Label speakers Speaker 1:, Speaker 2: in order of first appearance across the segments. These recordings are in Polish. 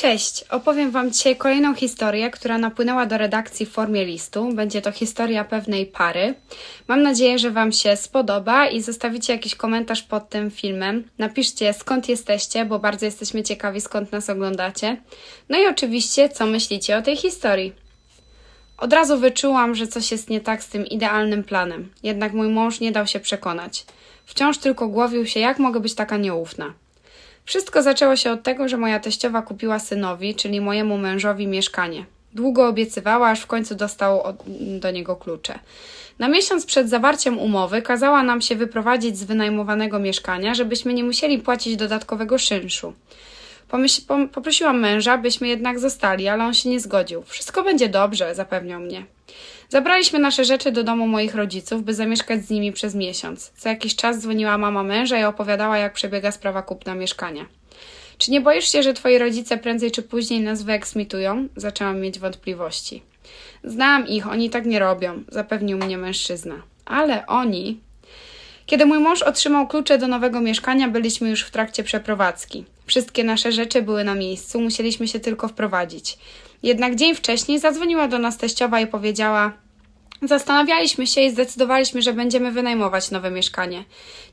Speaker 1: Cześć! Opowiem Wam dzisiaj kolejną historię, która napłynęła do redakcji w formie listu. Będzie to historia pewnej pary. Mam nadzieję, że Wam się spodoba i zostawicie jakiś komentarz pod tym filmem. Napiszcie skąd jesteście, bo bardzo jesteśmy ciekawi skąd nas oglądacie. No i oczywiście, co myślicie o tej historii. Od razu wyczułam, że coś jest nie tak z tym idealnym planem. Jednak mój mąż nie dał się przekonać. Wciąż tylko głowił się, jak mogę być taka nieufna. Wszystko zaczęło się od tego, że moja teściowa kupiła synowi, czyli mojemu mężowi, mieszkanie. Długo obiecywała, aż w końcu dostał od, do niego klucze. Na miesiąc przed zawarciem umowy kazała nam się wyprowadzić z wynajmowanego mieszkania, żebyśmy nie musieli płacić dodatkowego czynszu. Pomyśl, pom, poprosiłam męża, byśmy jednak zostali, ale on się nie zgodził. Wszystko będzie dobrze, zapewniał mnie. Zabraliśmy nasze rzeczy do domu moich rodziców, by zamieszkać z nimi przez miesiąc. Co jakiś czas dzwoniła mama męża i opowiadała, jak przebiega sprawa kupna mieszkania. Czy nie boisz się, że twoi rodzice prędzej czy później nas wyeksmitują? Zaczęłam mieć wątpliwości. Znam ich, oni tak nie robią, zapewnił mnie mężczyzna. Ale oni. Kiedy mój mąż otrzymał klucze do nowego mieszkania, byliśmy już w trakcie przeprowadzki. Wszystkie nasze rzeczy były na miejscu, musieliśmy się tylko wprowadzić. Jednak dzień wcześniej zadzwoniła do nas teściowa i powiedziała: Zastanawialiśmy się i zdecydowaliśmy, że będziemy wynajmować nowe mieszkanie.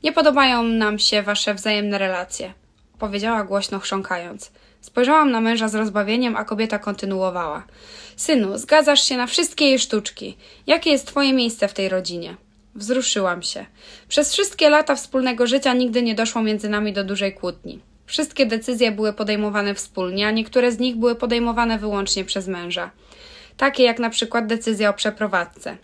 Speaker 1: Nie podobają nam się wasze wzajemne relacje, powiedziała głośno chrząkając. Spojrzałam na męża z rozbawieniem, a kobieta kontynuowała. Synu, zgadzasz się na wszystkie jej sztuczki. Jakie jest twoje miejsce w tej rodzinie? Wzruszyłam się. Przez wszystkie lata wspólnego życia nigdy nie doszło między nami do dużej kłótni. Wszystkie decyzje były podejmowane wspólnie, a niektóre z nich były podejmowane wyłącznie przez męża. Takie jak na przykład decyzja o przeprowadzce.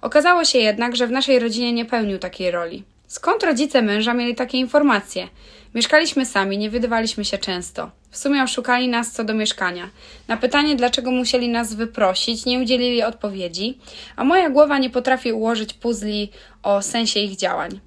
Speaker 1: Okazało się jednak, że w naszej rodzinie nie pełnił takiej roli. Skąd rodzice męża mieli takie informacje? Mieszkaliśmy sami, nie wydawaliśmy się często. W sumie oszukali nas co do mieszkania. Na pytanie, dlaczego musieli nas wyprosić, nie udzielili odpowiedzi, a moja głowa nie potrafi ułożyć puzli o sensie ich działań.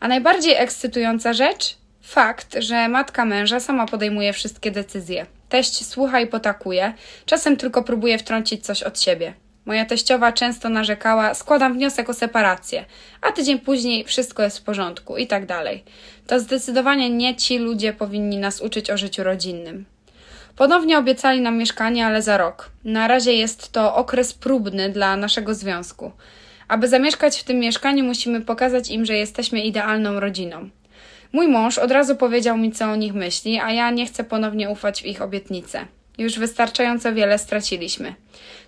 Speaker 1: A najbardziej ekscytująca rzecz? Fakt, że matka męża sama podejmuje wszystkie decyzje. Teść słucha i potakuje, czasem tylko próbuje wtrącić coś od siebie. Moja teściowa często narzekała, składam wniosek o separację, a tydzień później wszystko jest w porządku i tak dalej. To zdecydowanie nie ci ludzie powinni nas uczyć o życiu rodzinnym. Ponownie obiecali nam mieszkanie, ale za rok. Na razie jest to okres próbny dla naszego związku. Aby zamieszkać w tym mieszkaniu, musimy pokazać im, że jesteśmy idealną rodziną. Mój mąż od razu powiedział mi, co o nich myśli, a ja nie chcę ponownie ufać w ich obietnice. Już wystarczająco wiele straciliśmy.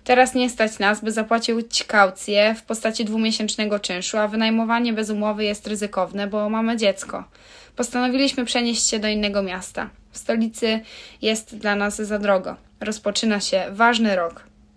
Speaker 1: Teraz nie stać nas, by zapłacić kaucję w postaci dwumiesięcznego czynszu, a wynajmowanie bez umowy jest ryzykowne, bo mamy dziecko. Postanowiliśmy przenieść się do innego miasta. W stolicy jest dla nas za drogo. Rozpoczyna się ważny rok.